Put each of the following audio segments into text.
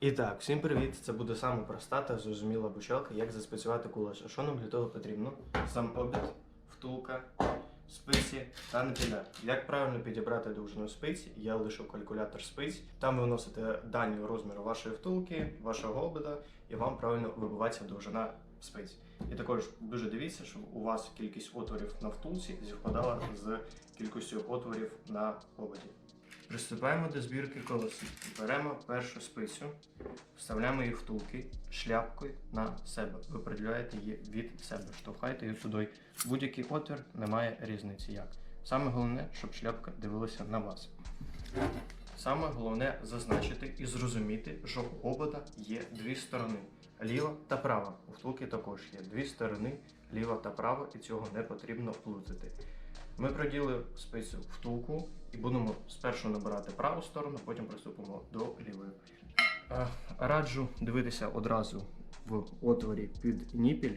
І так, всім привіт! Це буде саме проста та зрозуміла бучалка, як заспрацювати кулеш. А що нам для того потрібно? Сам обід, втулка, спиці та напіля. Як правильно підібрати довжину спиць, я лишу калькулятор спиць. Там ви вносите дані розміру вашої втулки, вашого обіда, і вам правильно вибивається довжина спиць. І також дуже дивіться, щоб у вас кількість отворів на втулці зівпадала з кількістю отворів на ободі. Приступаємо до збірки колес. Беремо першу спицю, вставляємо її втулки шляпкою на себе. Ви приділяєте її від себе, штовхайте її туди. Будь-який отвір немає різниці як. Саме головне, щоб шляпка дивилася на вас. Саме головне зазначити і зрозуміти, що у обода є дві сторони ліва та права. У втулки також є дві сторони, ліва та права, і цього не потрібно плутати. Ми проділи спицю втулку і будемо спершу набирати праву сторону, потім приступимо до лівої. Раджу дивитися одразу в отворі під ніпіль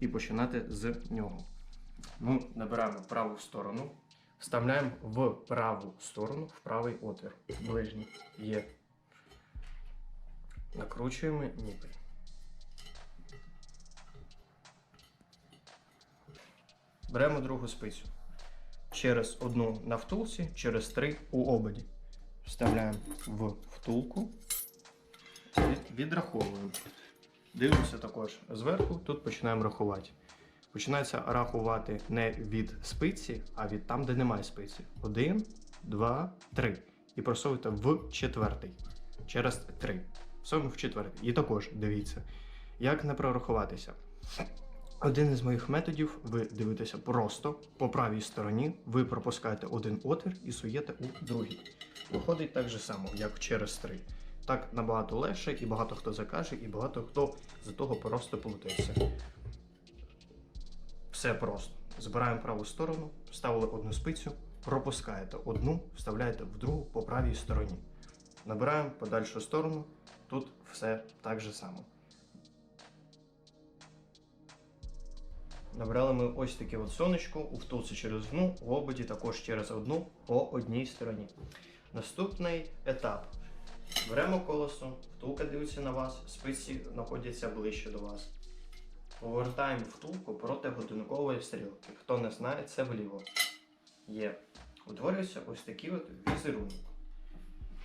і починати з нього. Ми набираємо праву сторону, вставляємо в праву сторону, в правий отвір. Ближній є. Накручуємо ніпель. Беремо другу спицю. Через одну на втулці, через три у ободі. Вставляємо в втулку, відраховуємо. Дивимося також зверху, тут починаємо рахувати. Починається рахувати не від спиці, а від там, де немає спиці. Один, два, три. І просовуйте в четвертий. Через три. Всьому в четвертий. І також дивіться, як не прорахуватися. Один із моїх методів ви дивитеся просто по правій стороні, ви пропускаєте один отвір і суєте у другий. Виходить так же само, як через три. Так набагато легше, і багато хто закаже, і багато хто за того просто плутається. Все просто. Збираємо праву сторону, вставили одну спицю, пропускаєте одну, вставляєте в другу по правій стороні. Набираємо подальшу сторону. Тут все так же само. Набрали ми ось таке от сонечко, у втулці через одну, в ободі також через одну по одній стороні. Наступний етап. Беремо колесо, втулка дивиться на вас, спиці знаходяться ближче до вас. Повертаємо втулку проти годинкової стрілки. Хто не знає, це вліво. Є. Утворюється ось такий от візерунок.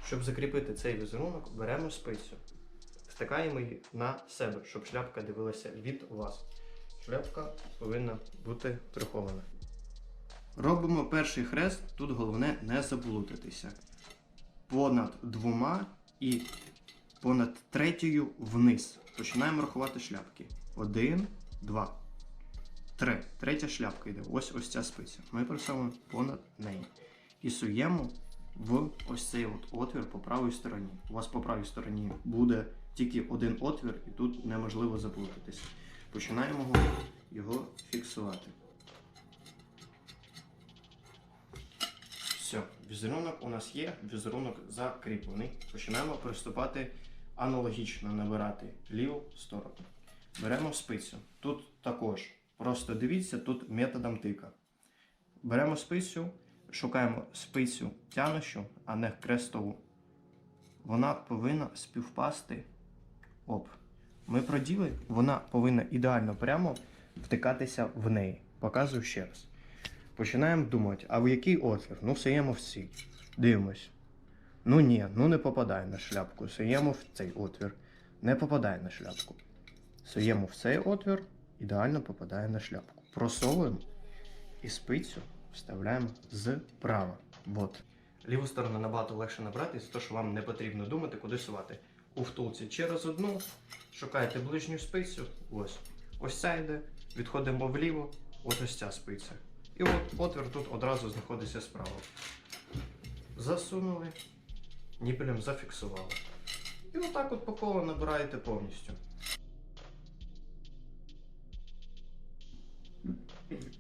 Щоб закріпити цей візерунок, беремо спицю, втикаємо її на себе, щоб шляпка дивилася від вас. Шляпка повинна бути прихована. Робимо перший хрест, тут головне не заплутатися. Понад двома і понад третьою вниз. Починаємо рахувати шляпки. Один, два, три. Третя шляпка йде. Ось ось ця спиця. Ми просовуємо понад неї. І суємо в ось цей от отвір по правій стороні. У вас по правій стороні буде тільки один отвір, і тут неможливо заплутатися. Починаємо його, фіксувати. Все, візерунок у нас є, візерунок закріплений. Починаємо приступати аналогічно набирати ліву сторону. Беремо спицю. Тут також. Просто дивіться, тут методом тика. Беремо спицю, шукаємо спицю тянущу, а не крестову. Вона повинна співпасти. Оп. Ми проділи, вона повинна ідеально прямо втикатися в неї. Показую ще раз. Починаємо думати, а в який отвір? Ну, саємо в цей. Дивимось. Ну ні, ну не попадає на шляпку. Саємо в цей отвір. Не попадає на шляпку. Саємо в цей отвір, ідеально попадає на шляпку. Просовуємо і спицю вставляємо зправа. Вот. Ліву сторону набагато легше набрати, з того, що вам не потрібно думати, куди сувати. У втулці через одну, шукаєте ближню спицю, ось. Ось ця йде, відходимо вліво, от ось ця спиця. І от отвір тут одразу знаходиться справа. Засунули, ніпелем зафіксували. І отак от по колу набираєте повністю.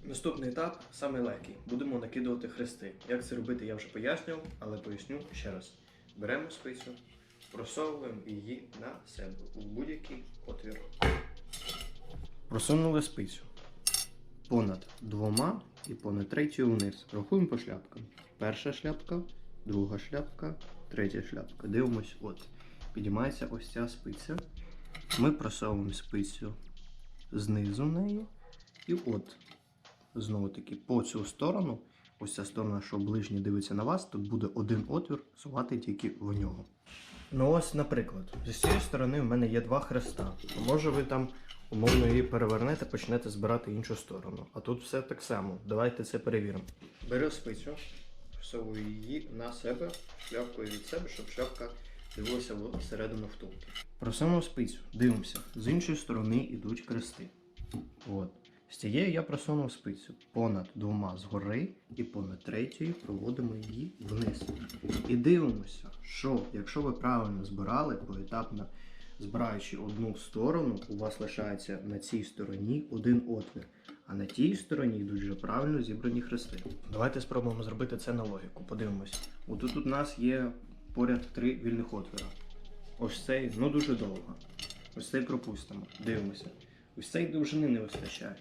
Наступний етап самий легкий. Будемо накидувати хрести. Як це робити, я вже пояснював, але поясню ще раз. Беремо спицю, просовуємо її на себе у будь-який отвір. Просунули спицю понад двома і понад третьою вниз. Рахуємо по шляпкам. Перша шляпка, друга шляпка, третя шляпка. Дивимось, от. підіймається ось ця спиця. Ми просовуємо спицю знизу неї. І от, знову таки, по цю сторону, ось ця сторона, що ближнє дивиться на вас, тут буде один отвір сувати тільки в нього. Ну ось, наприклад, з цієї сторони в мене є два хреста. Може ви там умовно її перевернете, почнете збирати іншу сторону. А тут все так само. Давайте це перевіримо. Беру спицю, всовую її на себе, шляпкою від себе, щоб шляпка дивилася всередину втулки. Просунув спицю, дивимося. З іншої сторони йдуть крести. От. З цієї я просунув спицю понад двома згори і понад третьою проводимо її вниз. І дивимося, що якщо ви правильно збирали, поетапно збираючи одну сторону, у вас лишається на цій стороні один отвір, а на тій стороні йдуть вже правильно зібрані хрести. Давайте спробуємо зробити це на логіку. Подивимось. Отут у нас є поряд три вільних отвіра. Ось цей, ну дуже довго. Ось цей пропустимо. Дивимося. Ось цей довжини не вистачає.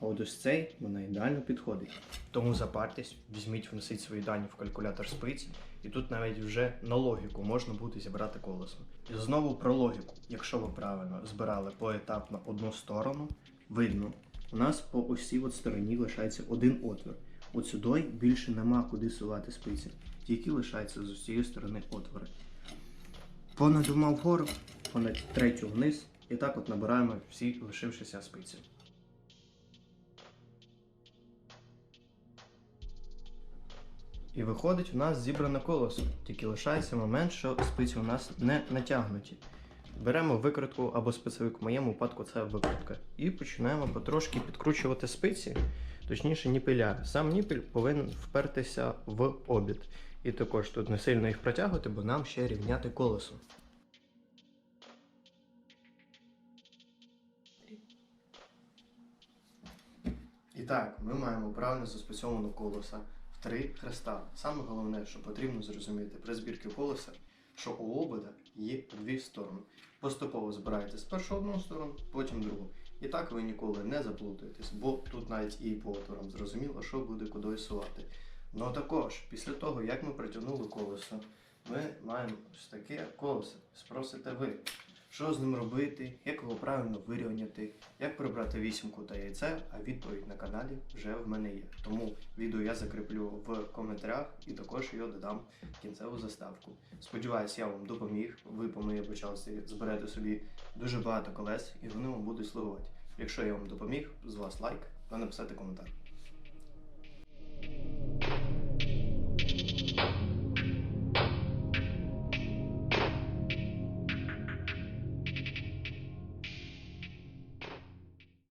А от ось цей вона ідеально підходить. Тому запартесь, візьміть, внесіть свої дані в калькулятор спиць, і тут навіть вже на логіку можна буде зібрати колесо. І знову про логіку. Якщо ви правильно збирали поетапно одну сторону, видно, у нас по ось от стороні лишається один отвір. От сюди більше нема куди сувати спиці, тільки лишається з усієї сторони отвори. Понад двома вгору, понад третю вниз, і так от набираємо всі лишившися спиці. І виходить, у нас зібране колесо. Тільки лишається момент, що спиці у нас не натягнуті. Беремо викрутку або спецовик, в моєму випадку це викрутка. І починаємо потрошки підкручувати спиці, точніше ніпеля. Сам ніпель повинен впертися в обід. І також тут не сильно їх протягувати, бо нам ще рівняти колесо. І так, ми маємо правильно заспецьоване колеса три хреста. Саме головне, що потрібно зрозуміти при збірці колеса, що у обода є дві сторони. Поступово збираєте спершу одну сторону, потім другу. І так ви ніколи не заплутаєтесь, бо тут навіть і по отворам зрозуміло, що буде куди сувати. Ну також, після того, як ми притягнули колесо, ми маємо ось таке колесо. Спросите ви, що з ним робити, як його правильно вирівняти, як прибрати вісімку та яйце, а відповідь на каналі вже в мене є. Тому відео я закріплю в коментарях і також його додам в кінцеву заставку. Сподіваюсь, я вам допоміг. Ви по моїй почалці зберете собі дуже багато колес і вони вам будуть слугувати. Якщо я вам допоміг, з вас лайк та написати коментар.